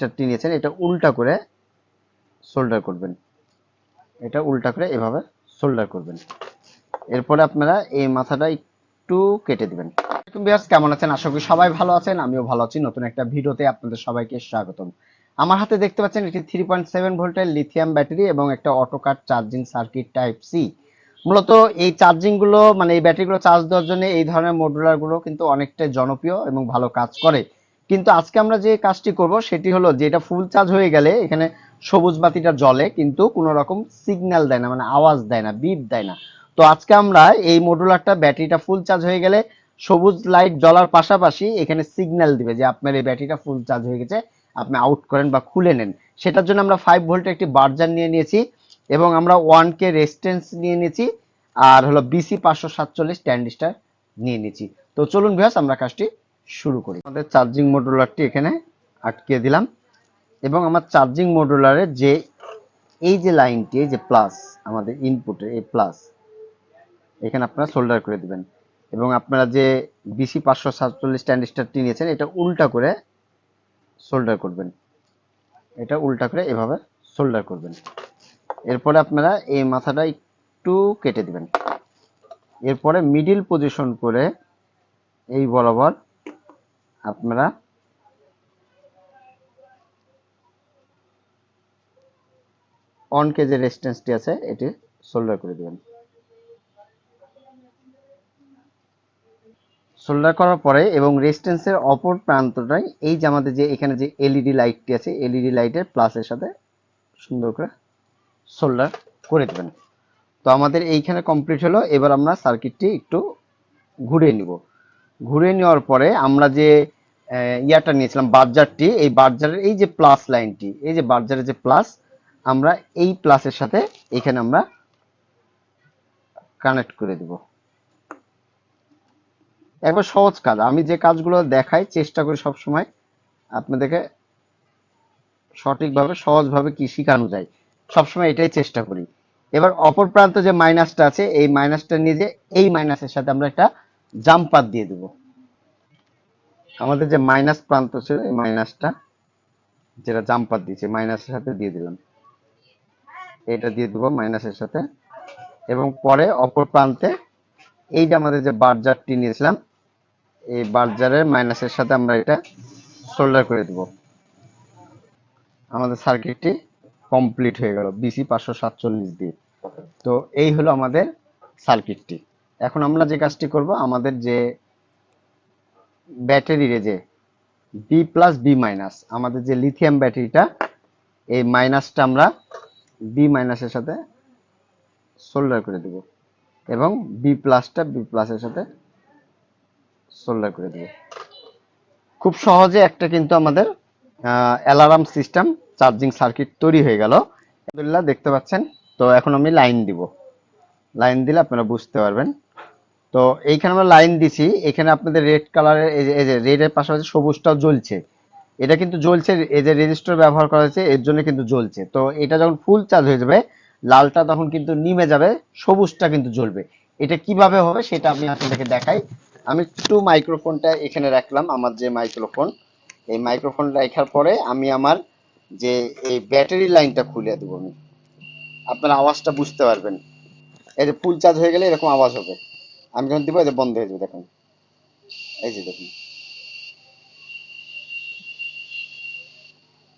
চারটি নিয়েছেন, এটা উল্টা করে সোল্ডার করবেন। এটা উল্টা করে এভাবে সোল্ডার করবেন। এরপরে আপনারা এই মাথাটা একটু কেটে দিবেন। বিয়ার্স কেমন আছেন? আশা করি সবাই ভালো আছেন, আমিও ভালো আছি। নতুন একটা ভিডিওতে আপনাদের সবাইকে স্বাগতম। আমার হাতে দেখতে পাচ্ছেন এটি থ্রি পয়েন্ট সেভেন ভোল্টের লিথিয়াম ব্যাটারি এবং একটা auto cut charging circuit type C মূলত এই চার্জিংগুলো মানে এই ব্যাটারিগুলো চার্জ দেওয়ার জন্য এই ধরনের মডুলারগুলো কিন্তু অনেকটা জনপ্রিয় এবং ভালো কাজ করে। কিন্তু আজকে আমরা যে কাজটি করব, সেটি হলো যে এটা ফুল চার্জ হয়ে গেলে এখানে সবুজ বাতিটা জ্বলে, কিন্তু কোনো রকম সিগন্যাল দেয় না মানে আওয়াজ দেয় না বিপ দেয় না। তো আজকে আমরা এই মডুলারটা ব্যাটারিটা ফুল চার্জ হয়ে গেলে সবুজ লাইট জ্বলার পাশাপাশি এখানে সিগন্যাল দিবে যে আপনার এই ব্যাটারিটা ফুল চার্জ হয়ে গেছে, আপনি আউট করেন বা খুলে নেন। সেটার জন্য আমরা ফাইভ ভোল্টের একটি বার্জার নিয়ে নিয়েছি এবং আমরা ওয়ান কে রেজিস্ট্যান্স নিয়ে নিয়েছি, আর হলো বিসি পাঁচশো সাতচল্লিশ ট্যান্ডিস্টার নিয়ে নিয়েছি। তো চলুন ভিয়াস আমরা কাজটি শুরু করি। আমাদের চার্জিং মডুলারটি এখানে আটকে দিলাম এবং আমার চার্জিং মডুলারের যে, এই যে লাইনটি যে প্লাস আমাদের ইনপুটের এই প্লাস এখানে আপনারা সোল্ডার করে দিবেন। এবং আপনারা যে বিসি পাঁচশো সাতচল্লিশ ট্যান্ডিস্টারটি নিয়েছেন, এটা উল্টা করে সোল্ডার করবেন। এটা উল্টা করে এভাবে সোল্ডার করবেন। এরপরে আপনারা এই মাথাটা একটু কেটে দিবেন। এরপরে মিডিল পজিশন করে এই বরাবর আপনারা অন কে যে রেজিস্ট্যান্সটি আছে, এটি সোল্ডার করে দিবেন। সোল্ডার করার পরে এবং রেজিস্ট্যান্সের অপর প্রান্তটাই এই যে আমাদের যে এখানে যে এলইডি লাইটটি আছে এলইডি লাইটের প্লাসের সাথে সুন্দর করে সোল্ডার করে দেবেন। তো আমাদের এইখানে কমপ্লিট হলো, এবার আমরা সার্কিটটি একটু ঘুরে নিব। ঘুরে নেওয়ার পরে আমরা যে ইয়াটা নিয়েছিলাম বার্জারটি এই বার্জারের এই যে প্লাস লাইনটি, এই যে বার্জারের যে প্লাস আমরা এই প্লাসের সাথে এখানে আমরা কানেক্ট করে দিব। একবার সহজ কাজ, আমি যে কাজগুলো দেখাই, চেষ্টা করি সব সময় আপনাদেরকে সঠিকভাবে, সহজভাবে কি শেখানো যায়। সবসময় এটাই চেষ্টা করি। এবার অপর প্রান্ত যে মাইনাসটা আছে, এই মাইনাসটা নিয়ে যে এই মাইনাসের সাথে আমরা একটা জাম্পার দিয়ে দেব। আমাদের যে মাইনাস প্রান্ত ছিল, এই মাইনাসটা যেটা জাম্পার দিয়েছে মাইনাসের সাথে দিয়ে দিলাম। এটা দিয়ে দেবো মাইনাসের সাথে। এবং পরে অপর প্রান্তে এইটা আমাদের যে বার্জারটি নিয়েছিলাম, এই বার্জারের মাইনাসের সাথে আমরা এটা সোল্ডার করে দেব। আমাদের সার্কিটটি কমপ্লিট হয়ে গেল বিসি পাঁচশো সাতচল্লিশ দিয়ে। তো এই হলো আমাদের সার্কিটটি এখন আমরা যে কাজটি করব, আমাদের যে ব্যাটারির যে বি প্লাস বি মাইনাস আমাদের যে লিথিয়াম ব্যাটারিটা, এই মাইনাসটা আমরা বি মাইনাসের সাথে সোল্ডার করে দেব এবং বি প্লাসটা বি প্লাসের সাথে সোল্ডার করে দেব। খুব সহজে একটা কিন্তু আমাদের অ্যালার্ম সিস্টেম চার্জিং সার্কিট তৈরি হয়ে গেল। আলহামদুলিল্লাহ, দেখতে পাচ্ছেন? তো এখন আমি লাইন দিব। লাইন দিলে আপনারা বুঝতে পারবেন। তো এইখানে আমরা লাইন দিছি, এখানে আপনাদের রেড কালারের এই যে রেডের পাশাপাশি সবুজটাও জ্বলছে। এটা কিন্তু জ্বলছে, এই যে রেজিস্টার ব্যবহার করা হয়েছে, এর জন্য কিন্তু জ্বলছে। তো এটা যখন ফুল চার্জ হয়ে যাবে, লালটা তখন কিন্তু নিমে যাবে, সবুজটা কিন্তু জ্বলবে। এটা কীভাবে হবে সেটা আমি আপনাদেরকে দেখাই। আমি একটু মাইক্রোফোনটা এখানে রাখলাম, আমার যে মাইক্রোফোন এই মাইক্রোফোন রাখার পরে আমি আমার যে, এই ব্যাটারি লাইনটা খুলে দেবো আমি। আপনারা আওয়াজটা বুঝতে পারবেন। এই যে ফুল চার্জ হয়ে গেলে এরকম আওয়াজ হবে। আমি যখন দিব বন্ধ হয়ে যাবে, দেখুন। এই যে দেখুন।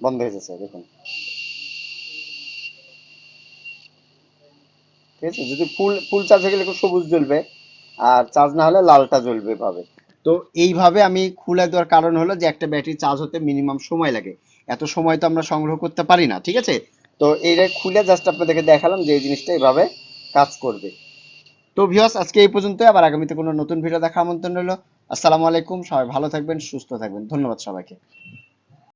বন্ধ হয়ে যাচ্ছে, দেখুন। ঠিক আছে? যদি ফুল ফুল চার্জ হয়ে গেলে সবুজ জ্বলবে, আর চার্জ না হলে লালটা জ্বলবে এভাবে তো এইভাবে আমি খুলে দেওয়ার কারণ হলো যে, একটা ব্যাটারি চার্জ হতে মিনিমাম সময় লাগে। এত সময় তো আমরা সংগ্রহ করতে পারি না, ঠিক আছে? তো এইটা খুলে জাস্ট আপনাদেরকে দেখালাম যে, এই জিনিসটা এইভাবে কাজ করবে। তো ভিওস আজকে এই পর্যন্ত আবার আগামীতে কোনো নতুন ভিডিও দেখা আমন্ত্রণ রইল। আসসালামু আলাইকুম। সবাই ভালো থাকবেন, সুস্থ থাকবেন। ধন্যবাদ সবাইকে।